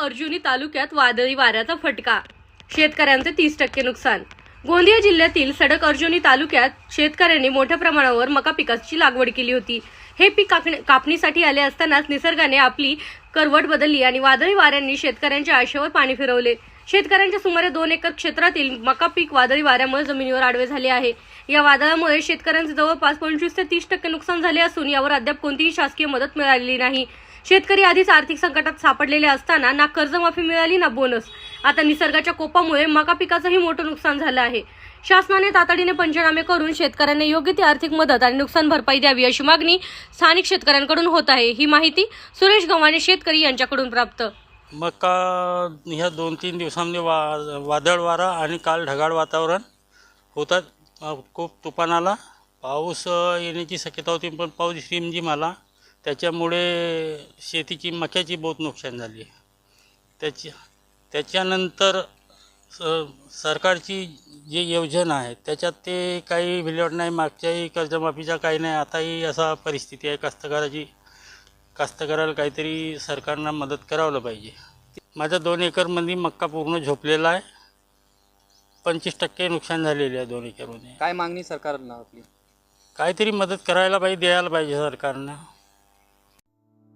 अर्जुनी तालुक्यात वादळी वाऱ्याचा फटका. शेतकऱ्यांचे तीस टक्के नुकसान. गोंदिया जिल्ह्यातील सडक अर्जुनी तालुक्यात शेतकऱ्यांनी मोठ्या प्रमाणावर मका पिकाची लागवड केली होती. हे पीक कापणीसाठी आले असतानाच निसर्गाने आपली करवट बदलली आणि वादळी वाऱ्यांनी शेतकऱ्यांच्या आशेवर पाणी फिरवले. शेतकऱ्यांच्या सुमारे दोन एकर क्षेत्रातील मका पीक वादळी वाऱ्यामुळे जमिनीवर आडवे झाले आहे. या वादळामुळे शेतकऱ्यांचे जवळपास पंचवीस ते तीस टक्के नुकसान झाले असून यावर अद्याप कोणतीही शासकीय मदत मिळालेली नाही. शेतकरी आधीच आर्थिक संकटात सापडलेले असताना ना कर्जमाफी मिळाली ना बोनस आता निसर्गाच्या कोपामुळे मका पिकाचंही मोठं नुकसान झालं आहे. शासनाने तातडीने पंचनामे करून शेतकऱ्यांना योग्य ती आर्थिक मदत आणि नुकसान भरपाई द्यावी अशी मागणी स्थानिक शेतकऱ्यांकडून होत आहे. ही माहिती सुरेश गव्हाणे शेतकरी यांच्याकडून प्राप्त. मका ह्या दोन तीन दिवसांमध्ये वा वादळ वारा आणि काल ढगाळ वातावरण होतात. खूप तुफान आला. पाऊस येण्याची शक्यता होती पण पाऊस रिमझिम आला. त्याच्यामुळे शेतीची मक्याची बहुत नुकसान झाली. त्याच्या त्याच्यानंतर स सरकारची जी योजना आहे त्याच्यात ते काही विल्हेवाट नाही मागच्याही कर्जमाफीचा काही नाही आताही असा परिस्थिती आहे. कास्तकाराची कास्तकाराला काहीतरी सरकारनं मदत करावलं पाहिजे. माझा दोन एकरमध्ये मक्का पूर्ण झोपलेला आहे. पंचवीस टक्के नुकसान झालेले आहे दोन एकरमध्ये. काय मागणी सरकारला आपली? काहीतरी मदत करायला पाहिजे द्यायला पाहिजे सरकारनं.